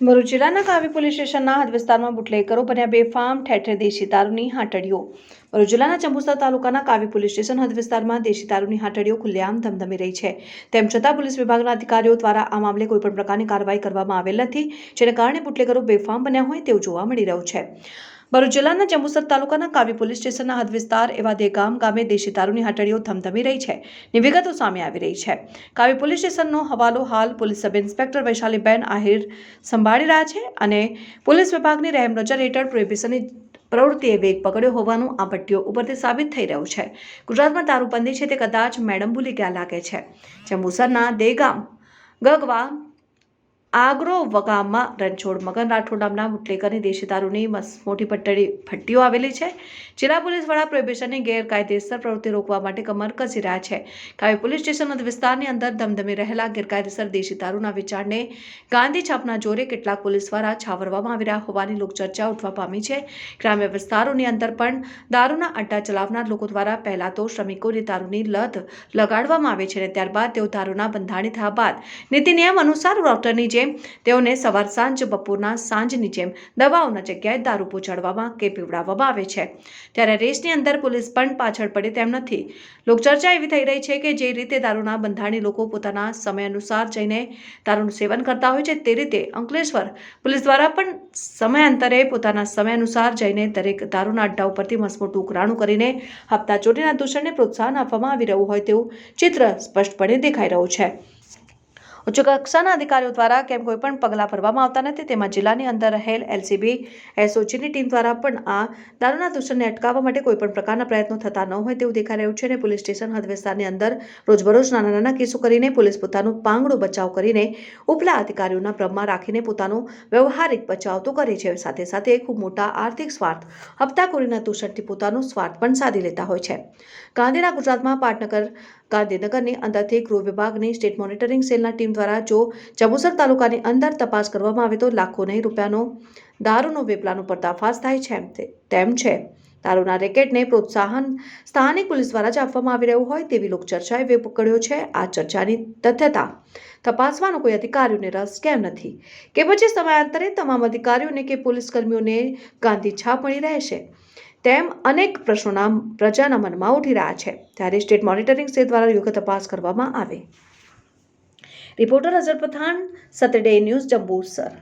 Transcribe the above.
ભરૂચ જિલ્લાના કાવી પોલીસ સ્ટેશનના હદ વિસ્તારમાં બુટલેકરો બન્યા બેફામ ઠેર ઠેર દેશી દારૂની હાટડીઓ. ભરૂચ જિલ્લાના જંબુસર તાલુકાના કાવી પોલીસ સ્ટેશન હદ વિસ્તારમાં દેશી દારૂની હાટડીઓ ખુલ્લેઆમ ધમધમી રહી છે. તેમ છતાં પોલીસ વિભાગના અધિકારીઓ દ્વારા આ મામલે કોઈપણ પ્રકારની કાર્યવાહી કરવામાં આવેલ નથી, જેને કારણે બુટલેકરો બેફામ બન્યા હોય તેવું જોવા મળી રહ્યું છે. ભરૂચ જિલ્લાના જંબુસર તાલુકાના કાવી પોલીસ સ્ટેશનના હદ વિસ્તાર એવા દેગામ ગામે દેશી દારૂની હાટડીઓ ધમધમી રહી છે ની વિગતો સામે આવી રહી છે. કાવી પોલીસ સ્ટેશનનો હવાલો હાલ પોલીસ સબ ઇન્સ્પેક્ટર વૈશાલીબેન આહિર સંભાળી રહ્યા છે અને પોલીસ વિભાગની રહેમ નજર હેઠળ પ્રોહિબિશનની પ્રવૃત્તિએ વેગ પકડ્યો હોવાનું આ પટ્ટીઓ ઉપરથી સાબિત થઈ રહ્યું છે. ગુજરાતમાં દારૂબંધી છે તે કદાચ મેડમ ભૂલી ગયા લાગે છે. જંબુસરના દેગામ ગગવા આગ્રો વગામમાં રણછોડ, મગન રાઠોડ નામના બુટલેકરની દેશી દારૂની મોટી પટ્ટડી ભટ્ટીઓ આવેલી છે. જિલ્લા પોલીસ વડા પ્રોહિબિશનની ગેરકાયદેસર પ્રવૃત્તિ રોકવા માટે કમર કસી રહ્યા છે. કાવી પોલીસ સ્ટેશન વિસ્તારની અંદર ધમધમી રહેલા ગેરકાયદેસર દેશી દારૂના વેચાણને ગાંધી છાપના જોરે કેટલાક પોલીસ દ્વારા છાવરવામાં આવી રહ્યા હોવાની લોકચર્ચા ઉઠવા પામી છે. ગ્રામ્ય વિસ્તારોની અંદર પણ દારૂના અડ્ડા ચલાવનાર લોકો દ્વારા પહેલા તો શ્રમિકોને દારૂની લત લગાડવામાં આવે છે અને ત્યારબાદ તેઓ દારૂના બંધાણી થયા બાદ નીતિ નિયમ અનુસાર ડોક્ટરની જેમ તેઓને સવાર સાંજ, બપોરના સાંજની જેમ દવાઓના જગ્યાએ દારૂ પહોંચાડવામાં કે પીવડાવવામાં આવે છે. ત્યારે રેસની અંદર પોલીસ પણ પાછળ પડે તેમ નથી. લોકચર્ચા એવી થઈ રહી છે કે જે રીતે દારૂના બંધાણી લોકો પોતાના સમય અનુસાર જઈને દારૂનું સેવન કરતા હોય છે, તે રીતે અંકલેશ્વર પોલીસ દ્વારા પણ સમયાંતરે પોતાના સમય અનુસાર જઈને દરેક દારૂના અડ્ડા ઉપરથી મસમોટું ઉઘરાણું કરીને હપ્તા ચોરીના દૂષણને પ્રોત્સાહન આપવામાં આવી રહ્યું હોય તેવું ચિત્ર સ્પષ્ટપણે દેખાઈ રહ્યું છે. ઉચ્ચ કક્ષાના અધિકારીઓ દ્વારા કેમ કોઈ પણ પગલાં ભરવામાં આવતા નથી, તેમાં જિલ્લાની અંદર રહેલ એલસીબી, એસઓજીની ટીમ દ્વારા પણ આ દારૂના દૂષણને અટકાવવા માટે કોઈ પણ પ્રકારના પ્રયત્નો થતા ન હોય તેવું દેખાઈ રહ્યું છે અને પોલીસ સ્ટેશન હદ વિસ્તારની અંદર રોજબરોજ નાના નાના કેસો કરીને પોલીસ પોતાનું પાંગડો બચાવ કરીને ઉપલા અધિકારીઓના ભ્રમમાં રાખીને પોતાનો વ્યવહારિક બચાવ તો કરે છે. સાથે સાથે ખૂબ મોટા આર્થિક સ્વાર્થ, હપ્તાખોરીના દૂષણથી પોતાનો સ્વાર્થ પણ સાધી લેતા હોય છે. ગાંધીના ગુજરાતમાં પાટનગર ગાંધીનગરની અંદરથી ગૃહ વિભાગની સ્ટેટ મોનિટરિંગ સેલના ટીમ દ્વારા જો જંબુસર તાલુકાની અંદર તપાસ કરવામાં આવે તો લાખો નહીં રૂપિયાનો દારૂનો વેપલાનો પર્દાફાશ થાય છે તેમ છે. દારૂના રેકેટને પ્રોત્સાહન સ્થાનિક પોલીસ દ્વારા જ આપવામાં આવી રહ્યું હોય તેવી લોકચર્ચાએ વેગ પકડ્યો છે. આ ચર્ચાની તથ્યતા તપાસવાનો કોઈ અધિકારીઓને રસ કેમ નથી? કે પછી સમયાંતરે તમામ અધિકારીઓને કે પોલીસ કર્મીઓને ગાંધી છાપ મળી રહેશે? તેમ અનેક પ્રશ્નોના પ્રજાના મનમાં ઉઠી રહ્યા છે. ત્યારે સ્ટેટ મોનિટરિંગ સેલ દ્વારા યોગ્ય તપાસ કરવામાં આવે. રિપોર્ટર અઝર પઠાણ સતડે ન્યૂઝ જંબુસર.